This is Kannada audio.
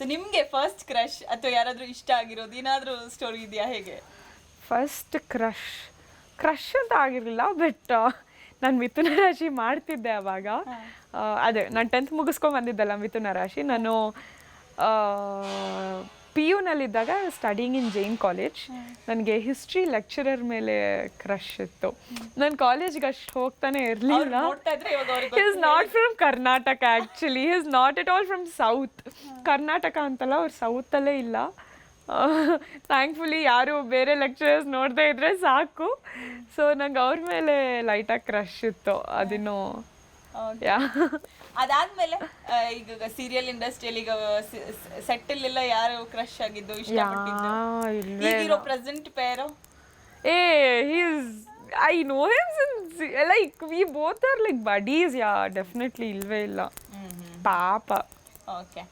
ಸೊ ನಿಮಗೆ ಫಸ್ಟ್ ಕ್ರಶ್ ಅಥವಾ ಯಾರಾದರೂ ಇಷ್ಟ ಆಗಿರೋದು? ಏನಾದರೂ ಸ್ಟೋರಿ ಇದೆಯಾ ಹೇಗೆ? ಫಸ್ಟ್ ಕ್ರಶ್ ಕ್ರಶ್ ಅಂತ ಆಗಿರಲಿಲ್ಲ ಬಟ್ ನಾನು ಮಿಥುನ ರಾಶಿ ಮಾಡ್ತಿದ್ದೆ ಅವಾಗ. ಅದೇ ನಾನು ಟೆಂತ್ ಮುಗಿಸ್ಕೊಂಡು ಬಂದಿದ್ದಲ್ಲ ಮಿಥುನ ರಾಶಿ. ನಾನು ಯುನಲ್ಲಿದ್ದಾಗ ಸ್ಟಡಿಂಗ್ ಇನ್ ಜೈನ್ ಕಾಲೇಜ್ ನನಗೆ ಹಿಸ್ಟ್ರಿ ಲೆಕ್ಚರರ್ ಮೇಲೆ ಕ್ರಶ್ ಇತ್ತು. ನಾನು ಕಾಲೇಜ್ಗೆ ಅಷ್ಟು ಹೋಗ್ತಾನೆ ಇರಲಿಲ್ಲ. Is not from Karnataka actually is not at all from south Karnataka ಅಂತಲ್ಲ ಅವ್ರು ಸೌತಲ್ಲೇ ಇಲ್ಲ. ಥ್ಯಾಂಕ್ಫುಲಿ ಯಾರು ಬೇರೆ ಲೆಕ್ಚರರ್ಸ್ ನೋಡದೇ ಇದ್ರೆ ಸಾಕು. ಸೊ ನಂಗೆ ಅವ್ರ ಮೇಲೆ ಲೈಟಾಗಿ ಕ್ರಶ್ ಇತ್ತು. ಅದಿನ್ನು ಯಾ. ಅದಾದ್ಮೇಲೆ? ಈಗ ಸೀರಿಯಲ್ ಇಂಡಸ್ಟ್ರಿಯಲ್ಲಿ ಈಗ ಸೆಟ್ಟಲ್ ಎಲ್ಲ ಯಾರು ಕ್ರಶ್ ಆಗಿದ್ದು ಇಷ್ಟಪಟ್ಟಿದ್ದು? ಈಗಿರೋ ಪ್ರೆಸೆಂಟ್ ಪೇರು ಏ he's I know him since like we both are like buddies yeah definitely ಇಲ್ವೇ ಇಲ್ಲ. ಪಾಪ. ಓಕೆ